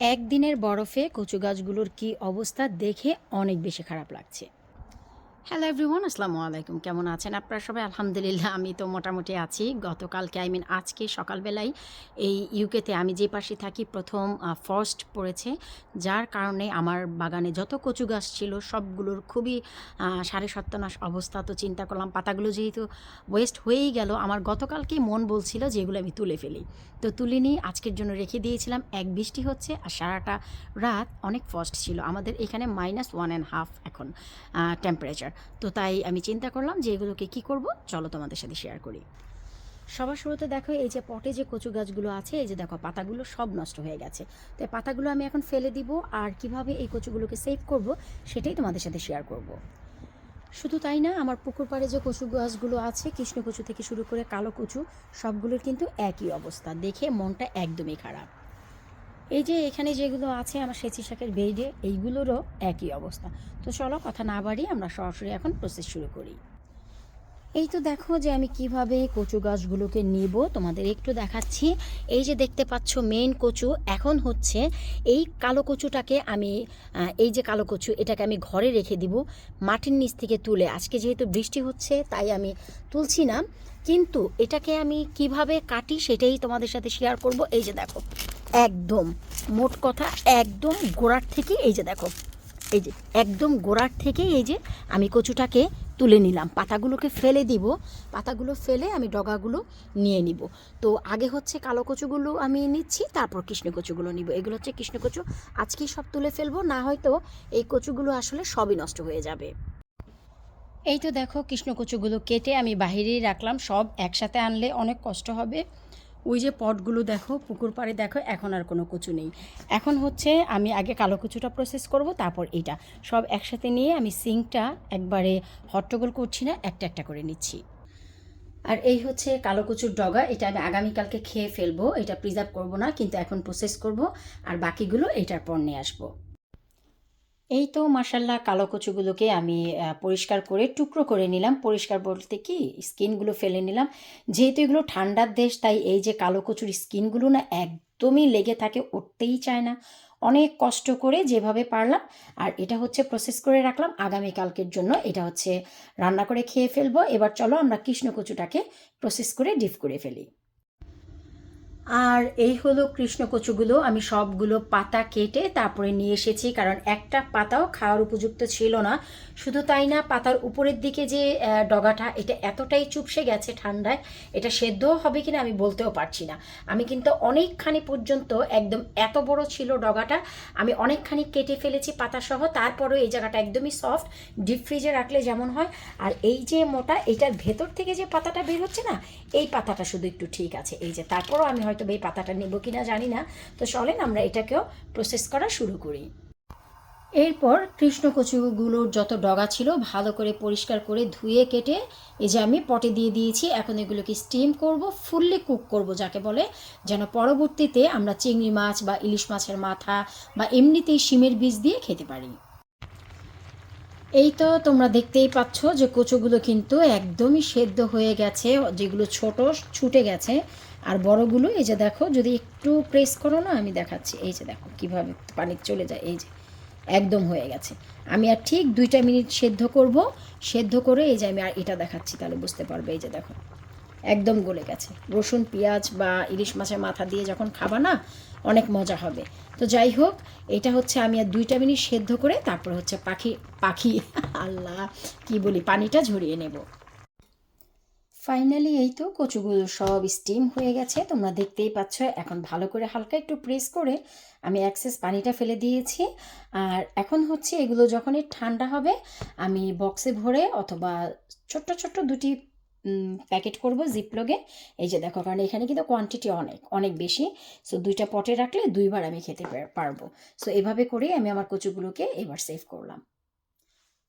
একদিনের বরফে কচু গাছগুলোর কী অবস্থা দেখে অনেক বেশি খারাপ লাগছে। হ্যালো এভরিওয়ান আসসালামু আলাইকুম কেমন আছেন আপনারা সবাই? আলহামদুলিল্লাহ, আমি তো মোটামুটি আছি। গতকালকে আই মিন আজকে সকালবেলায় এই ইউকেতে আমি যে পাশে থাকি, প্রথম ফার্স্ট পড়েছে। যার কারণে আমার বাগানে যত কচু গাছ ছিল, সবগুলোর খুবই সাড়ে সত্তনাশ অবস্থা। তো চিন্তা করলাম, পাতাগুলো যেহেতু ওয়েস্ট হয়েই গেল, আমার গতকালকেই মন বলছিল যে এগুলো আমি তুলে ফেলি। তো তুলিনি আজকের জন্য রেখে দিয়েছিলাম, এক বৃষ্টি হচ্ছে আর সারাটা রাত অনেক ফাস্ট ছিল। আমাদের এখানে মাইনাস ওয়ান অ্যান্ড হাফ এখন টেম্পারেচার তো তাই আমি চিন্তা করলাম যে এগুলোকে কী করব? চলো তোমাদের সাথে শেয়ার করি। সবার শুরুতে দেখো, এই যে পটে যে কচু গাছগুলো আছে, এই যে দেখো পাতাগুলো সব নষ্ট হয়ে গেছে। তো পাতাগুলো আমি এখন ফেলে দিব আর কীভাবে এই কচুগুলোকে সেভ করব সেটাই তোমাদের সাথে শেয়ার করব। শুধু তাই না, আমার পুকুর পাড়ে যে কচু গাছগুলো আছে কৃষ্ণ কচু থেকে শুরু করে কালো কচু, সবগুলোর কিন্তু একই অবস্থা। দেখে মনটা একদমই খারাপ। এই যে এখানে যেগুলো আছে আমার সেচি শাকের বেডে, এইগুলোরও একই অবস্থা। তো চলো কথা না বাড়িয়ে আমরা সরাসরি এখন প্রসেস শুরু করি। এই তো দেখো যে আমি কীভাবে কচু গাছগুলোকে নিব, তোমাদের একটু দেখাচ্ছি। এই যে দেখতে পাচ্ছ মেন কচু, এখন হচ্ছে এই কালো কচুটাকে আমি এই যে কালো কচু, এটাকে আমি ঘরে রেখে দিব, মাটির নিচ থেকে তুলে। আজকে যেহেতু বৃষ্টি হচ্ছে, তাই আমি তুলছি না। কিন্তু এটাকে আমি কীভাবে কাটি সেটাই তোমাদের সাথে শেয়ার করব। এই যে দেখো। একদম। মোট কথা একদম গোড়ার থেকে এই যে দেখো, এই যে একদম গোড়ার থেকে এই যে আমি কচুটাকে তুলে নিলাম। পাতাগুলোকে ফেলে দিব, পাতাগুলো ফেলে আমি ডগাগুলো নিয়ে নিব। তো আগে হচ্ছে কালো কচুগুলো আমি নিচ্ছি, তারপর কৃষ্ণ কচুগুলো নিব। এগুলো হচ্ছে কৃষ্ণ কচু। আজকেই সব তুলে ফেলব, না হয়তো এই কচুগুলো আসলে সবই নষ্ট হয়ে যাবে। এই তো দেখো কৃষ্ণ কচুগুলো কেটে আমি বাহিরেই রাখলাম। সব একসাথে আনলে অনেক কষ্ট হবে। ওই যে পটগুলো দেখো, পুকুর পাড়ে দেখো, এখন আর কোনো কচু নেই। এখন হচ্ছে আমি আগে কালো কচুটা প্রসেস করব, তারপর এইটা। সব একসাথে নিয়ে আমি সিঙ্কটা একবারে হট্টগোল করছি না, একটা একটা করে নিচ্ছি। আর এই হচ্ছে কালো কচুর ডগা, এটা আমি আগামীকালকে খেয়ে ফেলব, এটা প্রিজার্ভ করব না, কিন্তু এখন প্রসেস করব, আর বাকিগুলো এটার পর নিয়ে আসব। এই তো মাসাল্লাহ কালো কচুগুলোকে আমি পরিষ্কার করে টুকরো করে নিলাম। পরিষ্কার বলতে কি, স্কিনগুলো ফেলে নিলাম। যেহেতু এগুলো ঠান্ডার দেশ, তাই এই যে কালো কচুর স্কিনগুলো না একদমই লেগে থাকে, উঠতেই চায় না। অনেক কষ্ট করে যেভাবে পারলাম, আর এটা হচ্ছে প্রসেস করে রাখলাম। আগামীকালকের জন্য এটা হচ্ছে রান্না করে খেয়ে ফেলব। এবার চলো আমরা কৃষ্ণ কচুটাকে প্রসেস করে ডিপ করে ফেলি। আর এই হলো কৃষ্ণ কচুগুলো। আমি সবগুলো পাতা কেটে তারপরে নিয়ে এসেছি, কারণ একটা পাতাও খাওয়ার উপযুক্ত ছিল না। শুধু তাই না, পাতার উপরের দিকে যে ডগাটা, এটা এতটাই চুপসে গেছে ঠান্ডায়, এটা সেদ্ধও হবে কিনা আমি বলতেও পারছি না। আমি কিন্তু অনেকখানি পর্যন্ত একদম এত বড় ছিল ডগাটা, আমি অনেকখানি কেটে ফেলেছি পাতাসহ, তারপরেও এই জায়গাটা একদমই সফট ডিপ ফ্রিজে রাখলে যেমন হয়। আর এই যে মোটা এটার ভেতর থেকে যে পাতাটা বের হচ্ছে না, এই পাতাটা শুধু একটু ঠিক আছে। এই যে তারপরও আমি হয়তো এই পাতাটা নেব কিনা জানি না। তো চলেন আমরা এটাকেও প্রসেস করা শুরু করি। এরপর কৃষ্ণ কচুগুলোর যত ডগা ছিল ভালো করে পরিষ্কার করে ধুয়ে কেটে এই যে আমি পটে দিয়ে দিয়েছি, এখন এগুলোকে স্টিম করব, ফুললি কুক করব যাকে বলে, যেন পরবর্তীতে আমরা চিংড়ি মাছ বা ইলিশ মাছের মাথা বা এমনিতেই শিমের বীজ দিয়ে খেতে পারি। এই তো তোমরা দেখতেই পাচ্ছ যে কচুগুলো কিন্তু একদমই সেদ্ধ হয়ে গেছে, যেগুলো ছোট ছুটে গেছে। আর বড়গুলো, এই যে দেখো, যদি একটু প্রেস করো না, আমি দেখাচ্ছি। এই যে দেখো, কীভাবে পানি চলে যায়, এই যে, একদম হয়ে গেছে। আমি আর ঠিক দুইটা মিনিট সেদ্ধ করব। সেদ্ধ করে এই যে আমি আর এটা দেখাচ্ছি, তাহলে বুঝতে পারবে, এই যে দেখো। একদম গলে গেছে। রসুন, পেঁয়াজ বা ইলিশ মাছের মাথা দিয়ে যখন খাবা না, অনেক মজা হবে। তো যাই হোক, এটা হচ্ছে আমি আর দুইটা মিনিট সেদ্ধ করে তারপর হচ্ছে পাখি পাখি, আল্লাহ, কি বলি, পানিটা ঝরিয়ে নেব। ফাইনালি এই তো কচুগুলো সব স্টিম হয়ে গেছে। তোমরা দেখতেই পাচ্ছ, এখন ভালো করে হালকা একটু প্রেস করে আমি অ্যাক্সেস পানিটা ফেলে দিয়েছি। আর এখন হচ্ছে এগুলো যখনই ঠান্ডা হবে, আমি বক্সে ভরে অথবা ছোট্ট ছোট্ট দুটি প্যাকেট করব জিপলগে এই যে দেখো, কারণ এখানে কিন্তু কোয়ান্টিটি অনেক অনেক বেশি। সো দুইটা পটে রাখলে দুইবার আমি খেতে পারব। সো এভাবে করেই আমি আমার কচুগুলোকে এবার সেভ করলাম।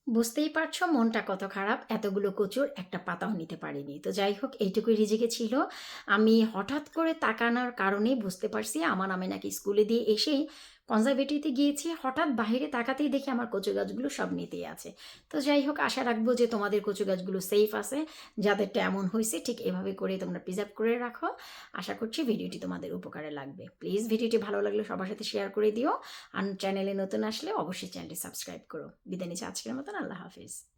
বুঝতেই পারছ মনটা কত খারাপ? এতগুলো কচুর একটা পাতাও নিতে পারিনি। তো যাই হোক, এইটুকুই রিজিকে ছিল। আমি হঠাৎ করে তাকানোর কারণেই বুঝতে পারছি, আমার নামে নাকি স্কুলে দিয়ে এসেই কনজারভেটিতে গিয়েছি, হঠাৎ বাইরে তাকাতেই দেখি আমার কচু গাছগুলো সব নিতেই আছে। তো যাই হোক, আশা রাখব যে তোমাদের কচু গাছগুলো সেফ আছে, যাদেরটা এমন হয়েছে, ঠিক এভাবে করে তোমরা প্রিজার্ভ করে রাখো। আশা করছি ভিডিওটি তোমাদের উপকারে লাগবে। প্লিজ ভিডিওটি ভালো লাগলে সবার সাথে শেয়ার করে দিও। আর চ্যানেলে নতুন আসলে অবশ্যই চ্যানেলটি সাবস্ক্রাইব করো। বিদায় নিচ্ছে আজকের মতন, আল্লাহ হাফিজ।